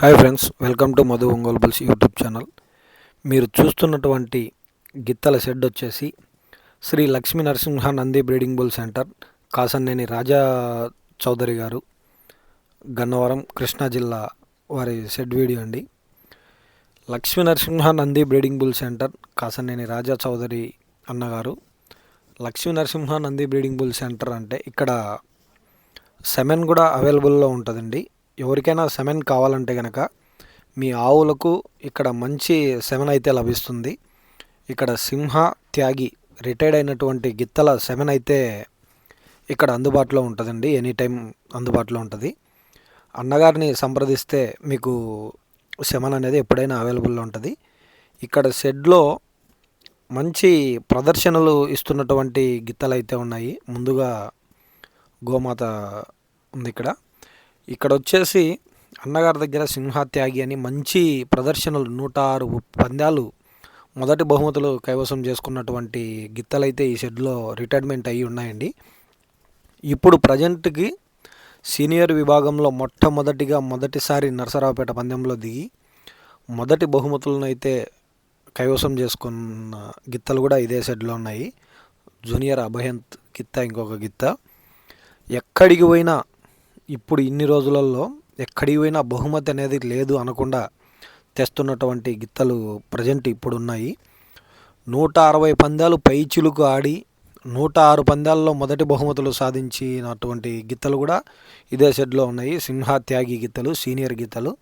Hi friends welcome to Madhu Ongole bulls YouTube channel. మీరు చూస్తున్నటువంటి గిత్తల షెడ్ వచ్చేసి Shri Lakshmi Narasimha Nandi breeding bull centre Kasanneni Raja Chowdary గారు గన్నవరం కృష్ణా జిల్లా వారి షెడ్ వీడియో అండి. Lakshmi Narasimha Nandi breeding bull centre Kasanneni Raja Chowdary అన్నగారు. Lakshmi Narasimha Nandi breeding bull centre అంటే ఇక్కడ సెమెన్ కూడా అవైలబుల్లో ఉంటుందండి. ఎవరికైనా సెమెన్ కావాలంటే కనుక మీ ఆవులకు ఇక్కడ మంచి సెమెన్ అయితే లభిస్తుంది. ఇక్కడ సింహ త్యాగి రిటైర్డ్ అయినటువంటి గిత్తల సెమెన్ అయితే ఇక్కడ అందుబాటులో ఉంటుందండి. ఎనీ టైం అందుబాటులో ఉంటుంది. అన్నగారిని సంప్రదిస్తే మీకు సెమన్ అనేది ఎప్పుడైనా అవైలబుల్లో ఉంటుంది. ఇక్కడ షెడ్లో మంచి ప్రదర్శనలు ఇస్తున్నటువంటి గిత్తలు అయితే ఉన్నాయి. ముందుగా గోమాత ఉంది ఇక్కడ. ఇక్కడ వచ్చేసి అన్నగారి దగ్గర సింహత్యాగి అని మంచి ప్రదర్శనలు నూట ఆరు పందాలు మొదటి బహుమతులు కైవసం చేసుకున్నటువంటి గిత్తలైతే ఈ షెడ్లో రిటైర్మెంట్ అయ్యి ఉన్నాయండి. ఇప్పుడు ప్రజెంట్కి సీనియర్ విభాగంలో మొట్టమొదటిగా మొదటిసారి నరసరావుపేట పందెంలో దిగి మొదటి బహుమతులను అయితే కైవసం చేసుకున్న గిత్తలు కూడా ఇదే షెడ్లో ఉన్నాయి. జూనియర్ అభయంత్ గిత్త ఇంకొక గిత్త. ఎక్కడికి పోయినా ఇప్పుడు ఇన్ని రోజులలో ఎక్కడికి పోయినా బహుమతి అనేది లేదు అనకుండా తెస్తున్నటువంటి గిత్తలు ప్రజెంట్ ఇప్పుడు ఉన్నాయి నూట అరవై పందాలు పై చిలుకు ఆడి నూట ఆరు పందాల్లో మొదటి బహుమతులు సాధించినటువంటి గిత్తలు కూడా ఇదే షెడ్లో ఉన్నాయి. సింహ త్యాగి గిత్తలు సీనియర్ గిత్తలు.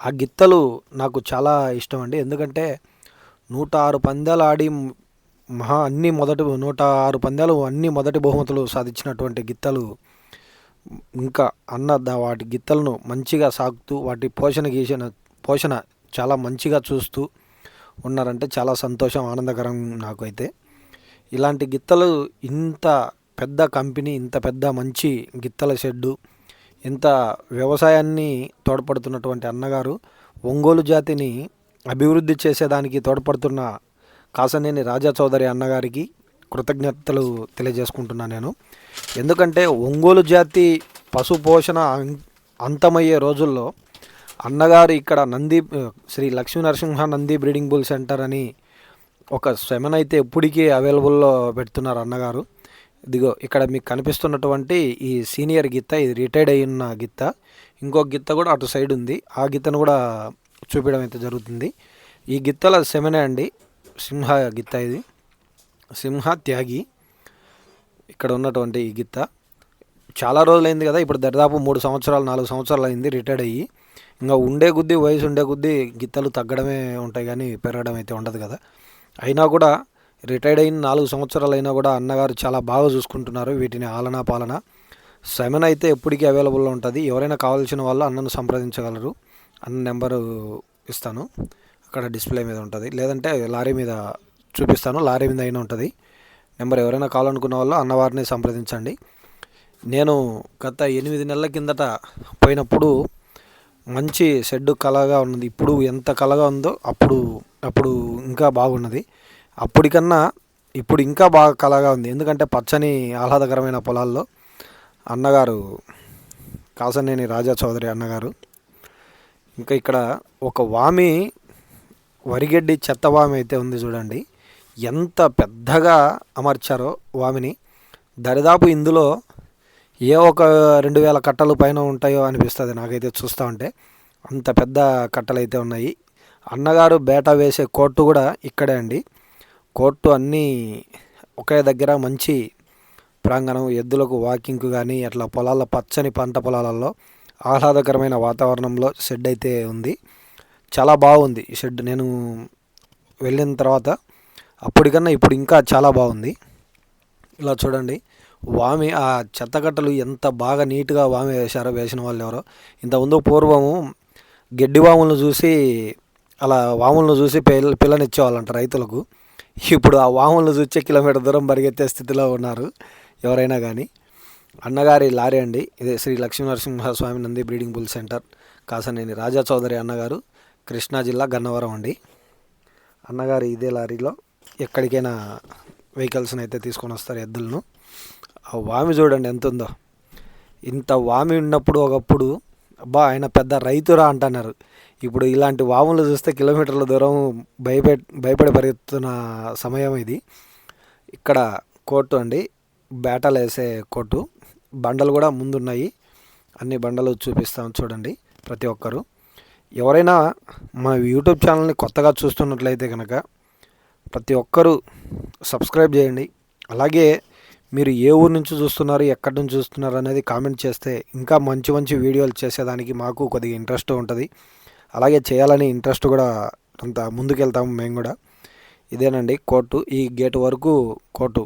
ఆ గిత్తలు నాకు చాలా ఇష్టం అండి. ఎందుకంటే నూట ఆరు పందాలు ఆడి మహా అన్ని మొదటి నూట ఆరు పందాలు అన్ని మొదటి బహుమతులు సాధించినటువంటి గిత్తలు ఇంకా అన్న దా- వాటి గిత్తలను మంచిగా సాగుతూ వాటి పోషణ గీసిన పోషణ చాలా మంచిగా చూస్తూ ఉన్నారంటే చాలా సంతోషం ఆనందకరం నాకైతే. ఇలాంటి గిత్తలు ఇంత పెద్ద కంపెనీ ఇంత పెద్ద మంచి గిత్తల షెడ్డు ఇంత వ్యవసాయాన్ని తోడ్పడుతున్నటువంటి అన్నగారు ఒంగోలు జాతిని అభివృద్ధి చేసేదానికి తోడ్పడుతున్న కాసనేని రాజా చౌదరి అన్నగారికి కృతజ్ఞతలు తెలియజేసుకుంటున్నాను నేను. ఎందుకంటే ఒంగోలు జాతి పశు పోషణ అం- అంతమయ్యే రోజుల్లో అన్నగారు ఇక్కడ Nandi Shri Lakshmi Narasimha Nandi breeding bull centre అని ఒక సెమెన్ అయితే ఎప్పటికీ అవైలబుల్లో పెడుతున్నారు అన్నగారు. ఇదిగో ఇక్కడ మీకు కనిపిస్తున్నటువంటి ఈ సీనియర్ గిత్త ఇది రిటైర్డ్ అయి ఉన్న గిత్త ఇంకో గిత్త కూడా అటు సైడ్ ఉంది. ఆ గిత్తను కూడా చూపించడం అయితే జరుగుతుంది. ఈ గిత్తల సెమెనే అండి సింహ గిత్త ఇది. సింహ త్యాగి ఇక్కడ ఉన్నటువంటి ఈ గిత్త. చాలా రోజులైంది కదా ఇప్పుడు దాదాపు మూడు సంవత్సరాలు నాలుగు సంవత్సరాలు అయింది రిటైర్డ్ అయ్యి. ఇంకా ఉండే కొద్దీ వయసు ఉండే కొద్దీ గిత్తలు తగ్గడమే ఉంటాయి కానీ పెరగడం అయితే ఉండదు కదా. అయినా కూడా రిటైర్డ్ అయిన నాలుగు సంవత్సరాలు అయినా కూడా అన్నగారు చాలా బాగా చూసుకుంటున్నారు వీటిని ఆలనా పాలన. సెమెన్ అయితే ఎప్పటికీ అవైలబుల్లో ఉంటుంది. ఎవరైనా కావాల్సిన వాళ్ళు అన్నను సంప్రదించగలరు. అన్న నెంబరు ఇస్తాను. అక్కడ డిస్ప్లే మీద ఉంటుంది. లేదంటే లారీ మీద చూపిస్తాను. లారీ మీద అయినా ఉంటుంది. నెంబర్ ఎవరైనా కావాలనుకున్న వాళ్ళు అన్నవారిని సంప్రదించండి. నేను గత ఎనిమిది నెలల కిందట పోయినప్పుడు మంచి షెడ్ కళగా ఉన్నది. ఇప్పుడు ఎంత కళగా ఉందో అప్పుడు అప్పుడు ఇంకా బాగున్నది. అప్పటికన్నా ఇప్పుడు ఇంకా బాగా కళగా ఉంది. ఎందుకంటే పచ్చని ఆహ్లాదకరమైన పొలాల్లో అన్నగారు కాసనేని రాజా చౌదరి అన్నగారు. ఇంకా ఇక్కడ ఒక వామి వరిగడ్డి చెత్త వామి అయితే ఉంది చూడండి. ఎంత పెద్దగా అమర్చారో వామిని. దరిదాపు ఇందులో ఏ ఒక రెండు వేల కట్టలు పైన ఉంటాయో అనిపిస్తుంది నాకైతే చూస్తూ ఉంటే. అంత పెద్ద కట్టలు అయితే ఉన్నాయి. అన్నగారు బేట వేసే కోర్టు కూడా ఇక్కడే అండి. కోర్టు అన్నీ ఒకే దగ్గర మంచి ప్రాంగణం ఎద్దులకు వాకింగ్కు కానీ అట్లా పొలాల పచ్చని పంట పొలాలలో ఆహ్లాదకరమైన వాతావరణంలో షెడ్ అయితే ఉంది. చాలా బాగుంది ఈ షెడ్. నేను వెళ్ళిన తర్వాత అప్పటికన్నా ఇప్పుడు ఇంకా చాలా బాగుంది. ఇలా చూడండి. వామి ఆ చెత్తకట్టలు ఎంత బాగా నీట్గా వామి వేశారో వేసిన వాళ్ళు ఎవరో. ఇంత ముందు పూర్వము గడ్డి వాములను చూసి అలా వాములను చూసి పిల్ల పిల్లనిచ్చేవాళ్ళంట రైతులకు. ఇప్పుడు ఆ వాములను చూసే కిలోమీటర్ దూరం పరిగెత్తే స్థితిలో ఉన్నారు ఎవరైనా కానీ అన్నగారి లారీ అండి. ఇదే Shri Lakshmi Narasimhaswamy Nandi breeding bull centre Kasaneni Raja Chowdary అన్నగారు కృష్ణా జిల్లా గన్నవరం అండి. అన్నగారు ఇదే లారీలో ఎక్కడికైనా వెహికల్స్ని అయితే తీసుకొని వస్తారు ఎద్దులను. ఆ వామి చూడండి ఎంత ఉందో ఇంత వామి ఉన్నప్పుడు ఒకప్పుడు అబ్బా ఆయన పెద్ద రైతురా అంటున్నారు. ఇప్పుడు ఇలాంటి వాములు చూస్తే కిలోమీటర్ల దూరం భయపె భయపడి పరిగెత్తున్న సమయం ఇది. ఇక్కడ కోర్టు అండి బేటలు వేసే కోర్టు. బండలు కూడా ముందున్నాయి. అన్ని బండలు చూపిస్తాం చూడండి ప్రతి ఒక్కరు. ఎవరైనా మా యూట్యూబ్ ఛానల్ని కొత్తగా చూస్తున్నట్లయితే కనుక ప్రతి ఒక్కరూ సబ్స్క్రైబ్ చేయండి. అలాగే మీరు ఏ ఊరు నుంచి చూస్తున్నారు ఎక్కడి నుంచి చూస్తున్నారు అనేది కామెంట్ చేస్తే ఇంకా మంచి మంచి వీడియోలు చేసేదానికి మాకు కొద్దిగా ఇంట్రెస్ట్ ఉంటుంది. అలాగే చేయాలని ఇంట్రెస్ట్ కూడా అంత ముందుకెళ్తాము మేము కూడా. ఇదేనండి కోర్టు. ఈ గేట్ వరకు కోర్టు.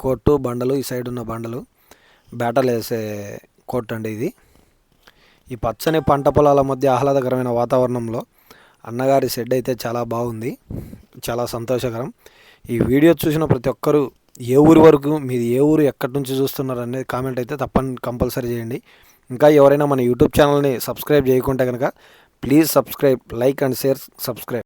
కోర్టు బండలు ఈ సైడ్ ఉన్న బండలు. బేటలు వేసే కోర్టు అండి ఇది. ఈ పచ్చని పంట పొలాల మధ్య ఆహ్లాదకరమైన వాతావరణంలో అన్నగారి షెడ్ అయితే చాలా బాగుంది. చాలా సంతోషకరం. ఈ వీడియో చూసిన ప్రతి ఒక్కరూ ఏ ఊరి వరకు మీరు ఏ ఊరు ఎక్కడి నుంచి చూస్తున్నారు అనేది కామెంట్ అయితే తప్పని కంపల్సరీ చేయండి. ఇంకా ఎవరైనా మన యూట్యూబ్ ఛానల్ని సబ్స్క్రైబ్ చేయకుంటే కనుక please subscribe like and share subscribe.